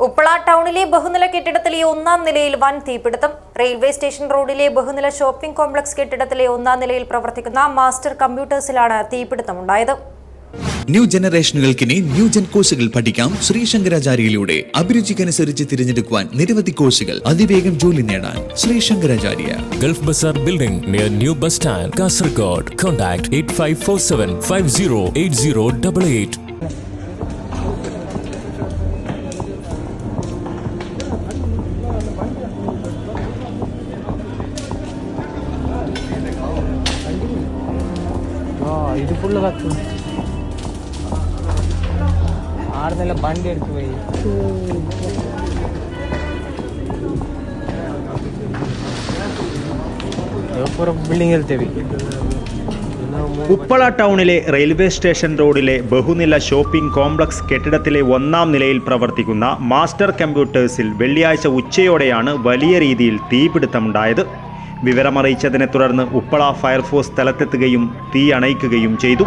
ഉപ്പള ടൗണിലെ ബഹുനില കെട്ടിടത്തിലെ ഒന്നാം നിലയിൽ വൻ തീപിടുത്തം റെയിൽവേ സ്റ്റേഷൻ റോഡിലെ ബഹുനില ഷോപ്പിംഗ് കോംപ്ലക്സ് കെട്ടിടത്തിലെ ഒന്നാം നിലയിൽ പ്രവർത്തിക്കുന്ന മാസ്റ്റർ കമ്പ്യൂട്ടേഴ്സിലാണ് തീപിടുത്തമുണ്ടായത് ന്യൂ ജനറേഷനുകൾക്കിനി ന്യൂ ജൻ കോഴ്സുകൾ പഠിക്കാം ശ്രീശങ്കരാചാര്യയിലൂടെ അഭിരുചിക്കനുസരിച്ച് തിരഞ്ഞെടുക്കുവാൻ നിരവധി കോഴ്സുകൾ അതിവേഗം ജോലി നേടാൻ Sree Sankaracharya Gulf Bazaar Building near New Bus Stand, Kasargod. Contact 8547 508088. ആ ഇത് ഫുള്ള് കത്തും. ആടുന്നല്ല വണ്ടി എടുത്തു പോയി. ബിൽഡിംഗ് എടുത്തേവി ഉപ്പള ടൗണിലെ റെയിൽവേ സ്റ്റേഷൻ റോഡിലെ ബഹുനില ഷോപ്പിംഗ് കോംപ്ലക്സ് കെട്ടിടത്തിലെ ഒന്നാം നിലയിൽ പ്രവർത്തിക്കുന്ന മാസ്റ്റർ കമ്പ്യൂട്ടേഴ്സിൽ വെള്ളിയാഴ്ച ഉച്ചയോടെയാണ് വലിയ രീതിയിൽ തീപിടുത്തമുണ്ടായത്. വിവരമറിയിച്ചതിനെ തുടർന്ന് ഉപ്പള ഫയർഫോഴ്സ് സ്ഥലത്തെത്തുകയും തീ അണയ്ക്കുകയും ചെയ്തു.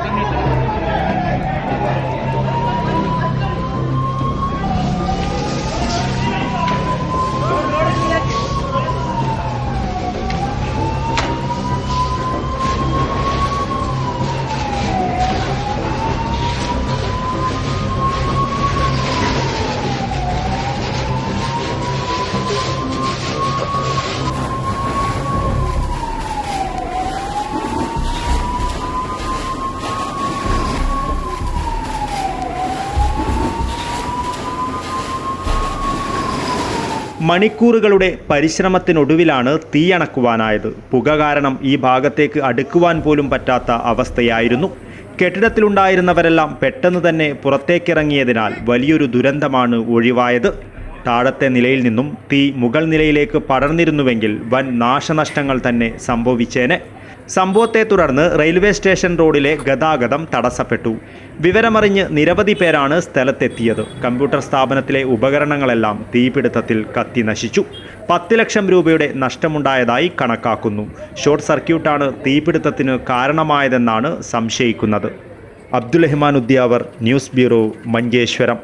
മണിക്കൂറുകളുടെ പരിശ്രമത്തിനൊടുവിലാണ് തീയണക്കുവാനായത് പുക കാരണം ഈ ഭാഗത്തേക്ക് അടുക്കുവാൻ പോലും പറ്റാത്ത അവസ്ഥയായിരുന്നു. കെട്ടിടത്തിലുണ്ടായിരുന്നവരെല്ലാം പെട്ടെന്ന് തന്നെ പുറത്തേക്കിറങ്ങിയതിനാൽ വലിയൊരു ദുരന്തമാണ് ഒഴിവായത്. താഴത്തെ നിലയിൽ നിന്നും തീ മുകൾ നിലയിലേക്ക് പടർന്നിരുന്നുവെങ്കിൽ വൻ നാശനഷ്ടങ്ങൾ തന്നെ സംഭവിച്ചേനെ. സംഭവത്തെ തുടർന്ന് റെയിൽവേ സ്റ്റേഷൻ റോഡിലെ ഗതാഗതം തടസ്സപ്പെട്ടു. വിവരമറിഞ്ഞ് നിരവധി പേരാണ് സ്ഥലത്തെത്തിയത്. കമ്പ്യൂട്ടർ സ്ഥാപനത്തിലെ ഉപകരണങ്ങളെല്ലാം തീപിടുത്തത്തിൽ കത്തി നശിച്ചു. പത്ത് ലക്ഷം രൂപയുടെ നഷ്ടമുണ്ടായതായി കണക്കാക്കുന്നു. ഷോർട്ട് സർക്യൂട്ടാണ് തീപിടുത്തത്തിന് കാരണമായതെന്നാണ് സംശയിക്കുന്നത്. Abdul Rahman Udyavar news bureau Manjeshwaram.